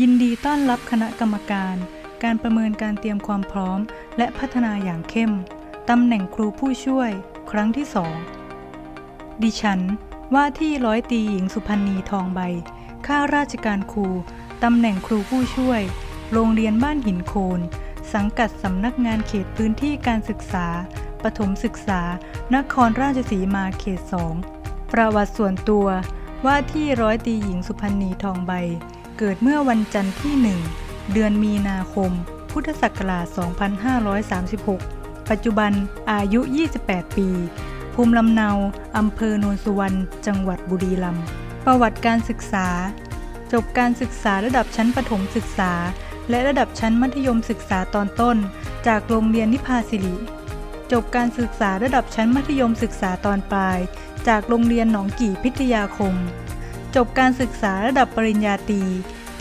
ยินดีต้อนรับคณะกรรมการ การประเมินการเตรียมความพร้อม และพัฒนาอย่างเข้ม ตำแหน่งครูผู้ช่วย ครั้งที่สองดิฉัน ว่าที่ร้อยตีหญิงสุพันธ์นีทองใบ ข้าราชการครู ตำแหน่งครูผู้ช่วย โรงเรียนบ้านหินโคน สังกัดสำนักงานเขตพื้นที่การศึกษาประถมศึกษา นครราชสีมาเขตสองประวัติส่วนตัว ว่าที่ร้อยตีหญิงสุพันธ์นีทองใบ เกิดเมื่อวันจันทร์ที่ 1 เดือนมีนาคม พุทธศักราช 2536 ปัจจุบันอายุ 28 ปี ภูมิลำเนา อำเภอโนนสุวรรณ จังหวัดบุรีรัมย์ ประวัติการศึกษา จบการศึกษาระดับชั้นประถมศึกษา และระดับชั้นมัธยมศึกษาตอนต้น จากโรงเรียนนิพาสิริ จบการศึกษาระดับชั้นมัธยมศึกษาตอนปลาย จากโรงเรียนหนองกี่พิทยาคม จบการศึกษาระดับปริญญาตรี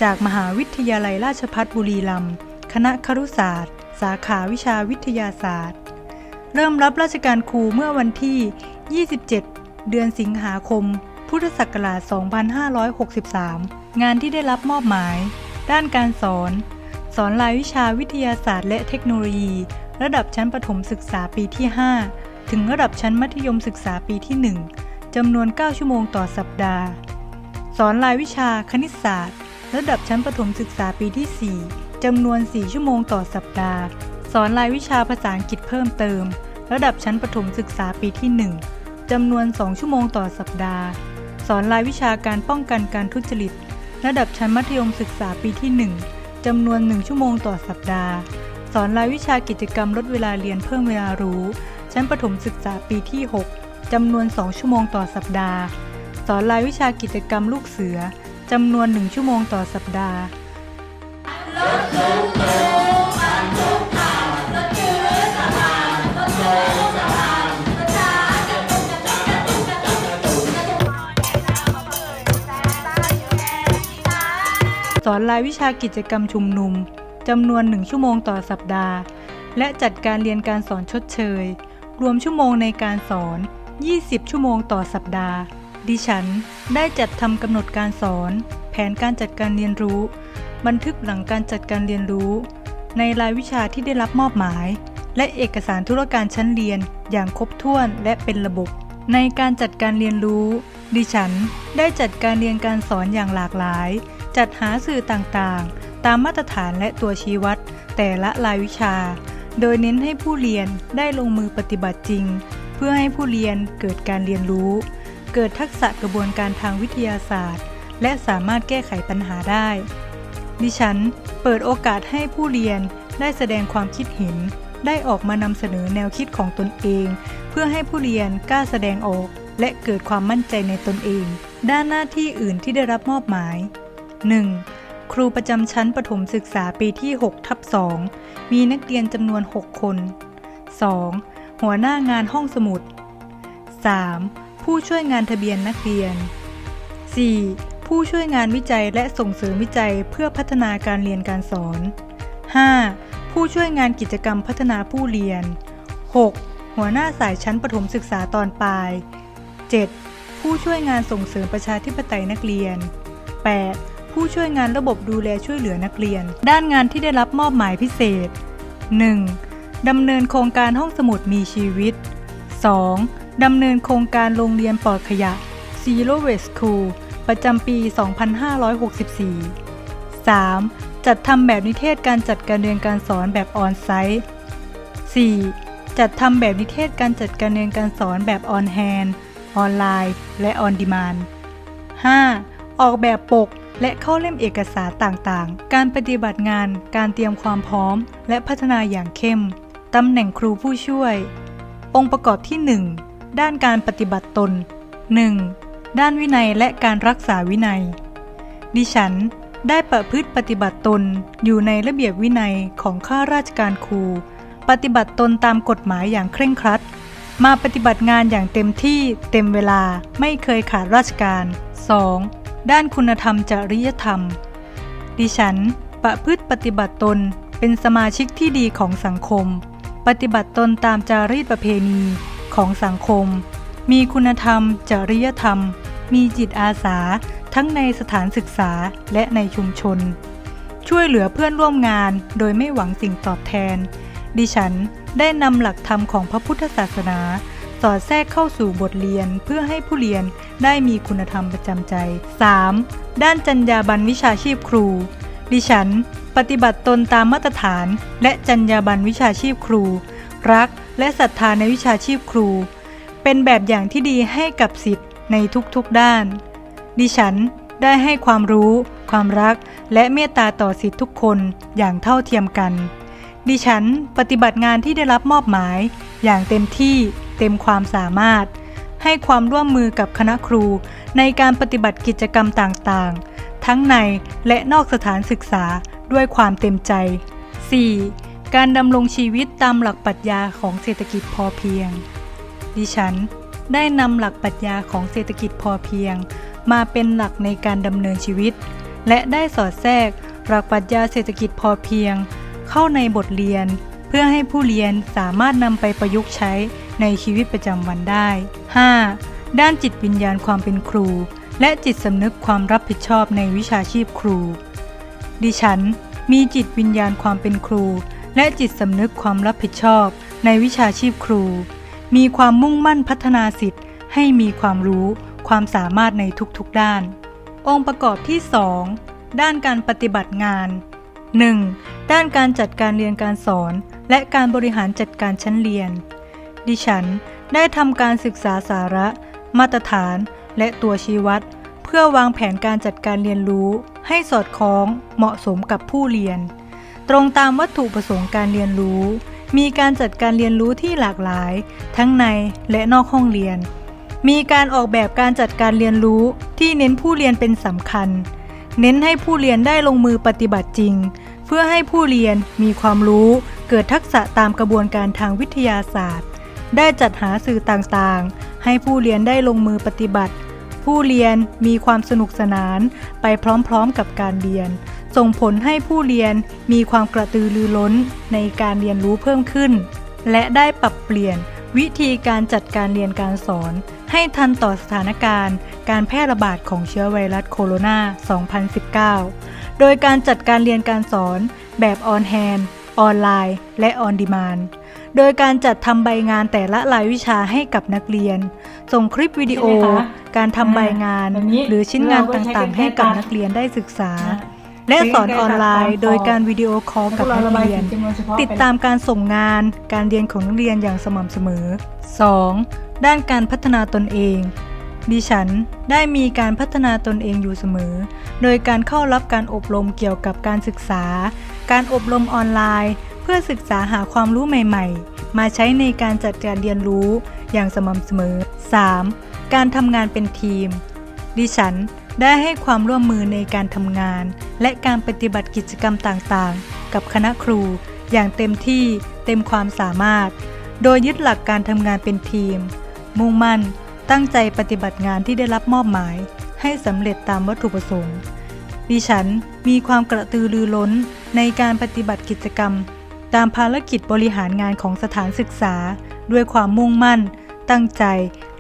จากมหาวิทยาลัยราชภัฏบุรีรัมย์คณะครุศาสตร์ สาขาวิชาวิทยาศาสตร์ เริ่มรับราชการครูเมื่อวันที่ 27 เดือนสิงหาคม พุทธศักราช 2563 งานที่ได้รับมอบหมาย ด้านการสอน สอนรายวิชาวิทยาศาสตร์และเทคโนโลยี ระดับชั้นประถมศึกษาปีที่ 5 ถึงระดับชั้นมัธยมศึกษาปีที่ 1จำนวน 9 ชั่วโมงต่อสัปดาห์ สอนรายวิชาคณิตศาสตร์ ระดับชั้นประถมศึกษาปีที่ 4 จำนวน 4 ชั่วโมงต่อสัปดาห์ สอนรายวิชาภาษาอังกฤษเพิ่มเติม ระดับชั้นประถมศึกษาปีที่ 1 จำนวน 2 ชั่วโมงต่อสัปดาห์ สอนรายวิชาการป้องกันการทุจริต ระดับชั้นมัธยมศึกษาปีที่ 1 จำนวน 1 ชั่วโมงต่อสัปดาห์ สอนรายวิชากิจกรรมลดเวลาเรียนเพิ่มเวลารู้ ชั้นประถมศึกษาปีที่ 6 จำนวน 2 ชั่วโมงต่อสัปดาห์ สอนรายวิชากิจกรรมลูกเสือจำนวน1ชั่วโมงต่อสัปดาห์สอนรายวิชากิจกรรมชุมนุมจำนวน1ชั่วโมงต่อสัปดาห์ และจัดการเรียนการสอนชดเชย รวมชั่วโมงในการสอน 20 ชั่วโมงต่อสัปดาห์ ดิฉันได้จัดทำกำหนดการสอน แผนการจัดการเรียนรู้ บันทึกหลังการจัดการเรียนรู้ ในรายวิชาที่ได้รับมอบหมาย และเอกสารธุรการชั้นเรียนอย่างครบถ้วนและเป็นระบบ ในการจัดการเรียนรู้ ดิฉันได้จัดการเรียนการสอนอย่างหลากหลาย จัดหาสื่อต่างๆ ตามมาตรฐานและตัวชี้วัด แต่ละรายวิชา โดยเน้นให้ผู้เรียนได้ลงมือปฏิบัติจริง เพื่อให้ผู้เรียนเกิดการเรียนรู้ เกิดทักษะกระบวนการทางวิทยาศาสตร์ และสามารถแก้ไขปัญหาได้ ดิฉันเปิดโอกาสให้ผู้เรียนได้แสดงความคิดเห็น ได้ออกมานำเสนอแนวคิดของตนเอง เพื่อให้ผู้เรียนกล้าแสดงออก และเกิดความมั่นใจในตนเอง ด้านหน้าที่อื่นที่ได้รับมอบหมาย 1. ครูประจำชั้นประถมศึกษาปีที่6ทับ2มีนักเรียนจำนวน 6 คน 2. หัวหน้างานห้องสมุด 3. ผู้ช่วยงานทะเบียนนักเรียน 4. ผู้ช่วยงานวิจัยและส่งเสริมวิจัยเพื่อพัฒนาการเรียนการสอน 5. ผู้ช่วยงานกิจกรรมพัฒนาผู้เรียน 6. หัวหน้าสายชั้นประถมศึกษาตอนปลาย 7. ผู้ช่วยงานส่งเสริมประชาธิปไตยนักเรียน 8. ผู้ช่วยงานระบบดูแลช่วยเหลือนักเรียน ด้านงานที่ได้รับมอบหมายพิเศษ 1. ดำเนินโครงการห้องสมุดมีชีวิต 2. ดำเนินโครงการโรงเรียนปลอดขยะ Zero Waste School ประจำปี 2564 3. จัดทำแบบนิเทศการจัดการเรียนการสอนแบบออนไซต์ 4. จัดทำแบบนิเทศการจัดการเรียนการสอนแบบออนแฮนด์ออนไลน์ และออนดีมาน 5. ออกแบบปกและเข้าเล่มเอกสารต่างๆ การปฏิบัติงาน การเตรียมความพร้อม และพัฒนาอย่างเข้ม ตำแหน่งครูผู้ช่วย องค์ประกอบที่ 1 ด้านการปฏิบัติตน 1. ด้านวินัยและการรักษาวินัย ดิฉันได้ประพฤติปฏิบัติตนอยู่ในระเบียบวินัยของข้าราชการครู ปฏิบัติตนตามกฎหมายอย่างเคร่งครัด มาปฏิบัติงานอย่างเต็มที่เต็มเวลาไม่เคยขาดราชการ 2. ด้านคุณธรรมจริยธรรม ดิฉันประพฤติปฏิบัติตนเป็นสมาชิกที่ดีของสังคม ปฏิบัติตนตามจารีตประเพณี ของสังคม มีคุณธรรม จริยธรรม มีจิตอาสา ทั้งในสถานศึกษาและในชุมชน ช่วยเหลือเพื่อนร่วมงานโดยไม่หวังสิ่งตอบแทน ดิฉันได้นำหลักธรรมของพระพุทธศาสนา สอดแทรกเข้าสู่บทเรียนเพื่อให้ผู้เรียนได้มีคุณธรรมประจำใจ 3. ด้านจรรยาบรรณวิชาชีพครู ดิฉัน ปฏิบัติตนตามมาตรฐาน และจรรยาบรรณวิชาชีพครู รัก และศรัทธาในวิชาชีพครู เป็นแบบอย่างที่ดีให้กับสิทธิ์ในทุกๆด้าน ดิฉันได้ให้ความรู้ ความรัก และเมตตาต่อสิทธิทุกคนอย่างเท่าเทียมกัน ดิฉันปฏิบัติงานที่ได้รับมอบหมาย อย่างเต็มที่เต็มความสามารถ ให้ความร่วมมือกับคณะครูในการปฏิบัติกิจกรรมต่างๆ ทั้งในและนอกสถานศึกษาด้วยความเต็มใจ 4. การดำรงชีวิตตามหลักปรัชญาของเศรษฐกิจพอเพียง ดิฉันได้นำหลักปรัชญาของเศรษฐกิจพอเพียง มาเป็นหลักในการดำเนินชีวิต และได้สอดแทรกหลักปรัชญาเศรษฐกิจพอเพียง เข้าในบทเรียน เพื่อให้ผู้เรียนสามารถนำไปประยุกต์ใช้ในชีวิตประจำวันได้ 5. ด้านจิตวิญญาณความเป็นครู และจิตสำนึกความรับผิดชอบในวิชาชีพครู ดิฉันมีจิตวิญญาณความเป็นครู และจิตสำนึกความรับผิดชอบในวิชาชีพครู มีความมุ่งมั่นพัฒนาสิทธิ์ให้มีความรู้ความสามารถในทุกๆด้าน องค์ประกอบที่ 2 ด้านการปฏิบัติงาน 1. ด้านการจัดการเรียนการสอน และการบริหารจัดการชั้นเรียน ดิฉันได้ทำการศึกษาสาระ มาตรฐาน และตัวชี้วัด เพื่อวางแผนการจัดการเรียนรู้ ให้สอดคล้องเหมาะสมกับผู้เรียน ตรงตามวัตถุประสงค์การเรียนรู้ มีการจัดการเรียนรู้ที่หลากหลาย ทั้งในและนอกห้องเรียน มีการออกแบบการจัดการเรียนรู้ที่เน้นผู้เรียนเป็นสำคัญ เน้นให้ผู้เรียนได้ลงมือปฏิบัติจริง เพื่อให้ผู้เรียนมีความรู้ เกิดทักษะตามกระบวนการทางวิทยาศาสตร์ ได้จัดหาสื่อต่างๆ ให้ผู้เรียนได้ลงมือปฏิบัติ ผู้เรียนมีความสนุกสนานไปพร้อมๆกับการเรียน ส่งผลให้ผู้เรียนมีความกระตือรือร้นในการเรียนรู้เพิ่มขึ้น และได้ปรับเปลี่ยนวิธีการจัดการเรียนการสอน ให้ทันต่อสถานการณ์ การแพร่ระบาดของเชื้อไวรัสโคโรนา 2019 โดยการจัดการเรียนการสอน แบบออนแฮนออนไลน์ และออนดีมานโดยการจัดทำใบงานแต่ละรายวิชาให้กับนักเรียน ส่งคลิปวิดีโอใช่ไหมคะการทำใบงานแบบนี้หรือชิ้นงานเราก็ใช้ต่างๆเป็นให้กับแค่นักเรียนได้ศึกษาอ่า และสอนออนไลน์ โดยการวิดีโอคอลกับนักเรียน ติดตามการส่งงาน การเรียนของนักเรียนอย่างสม่ำเสมอ 2. ด้านการพัฒนาตนเองดิฉันได้มีการพัฒนาตนเองอยู่เสมอ โดยการเข้ารับการอบรมเกี่ยวกับการศึกษา การอบรมออนไลน์ เพื่อศึกษาหาความรู้ใหม่ ๆ มาใช้ในการจัดการเรียนรู้อย่างสม่ำเสมอ 3. การทำงานเป็นทีม ดิฉัน ได้ให้ความร่วมมือในการทำงาน และการปฏิบัติกิจกรรมต่างๆ กับคณะครู อย่างเต็มที่เต็มความสามารถ โดยยึดหลักการทำงานเป็นทีม มุ่งมั่น ตั้งใจปฏิบัติงานที่ได้รับมอบหมาย ให้สำเร็จตามวัตถุประสงค์ ดิฉันมีความกระตือรือร้นในการปฏิบัติกิจกรรม ตามภารกิจบริหารงานของสถานศึกษา ด้วยความมุ่งมั่น ตั้งใจ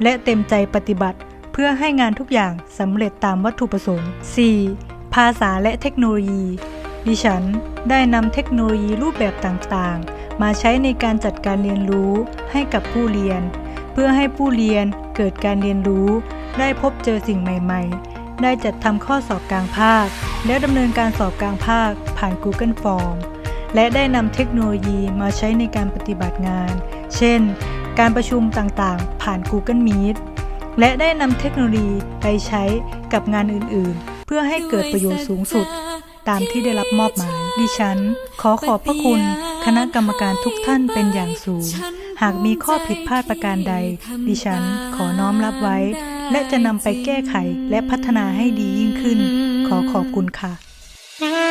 และเต็มใจปฏิบัติ พื่อให้งานทุกอย่างสำเร็จตามวัตถุประสงค์ 4. ภาษาและเทคโนโลยี ดิฉันได้นำเทคโนโลยีรูปแบบต่างๆ มาใช้ในการจัดการเรียนรู้ให้กับผู้เรียน เพื่อให้ผู้เรียนเกิดการเรียนรู้ ได้พบเจอสิ่งใหม่ๆ ได้จัดทำข้อสอบกลางภาค และดำเนินการสอบกลางภาคผ่าน Google Form และได้นำเทคโนโลยีมาใช้ในการปฏิบัติงาน เช่น การประชุมต่างๆ ผ่าน Google Meet และได้นำเทคโนโลยีไปใช้กับงานอื่นๆ เพื่อให้เกิดประโยชน์สูงสุด ตามที่ได้รับมอบหมาย ดิฉัน ขอขอบพระคุณ คณะกรรมการทุกท่านเป็นอย่างสูง หากมีข้อผิดพลาดประการใด ดิฉันขอน้อมรับไว้ และจะนำไปแก้ไขและพัฒนาให้ดียิ่งขึ้น ขอขอบคุณค่ะ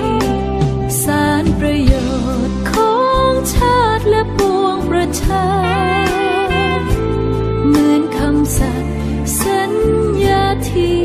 เหมือนคำสัตย์สัญญาที่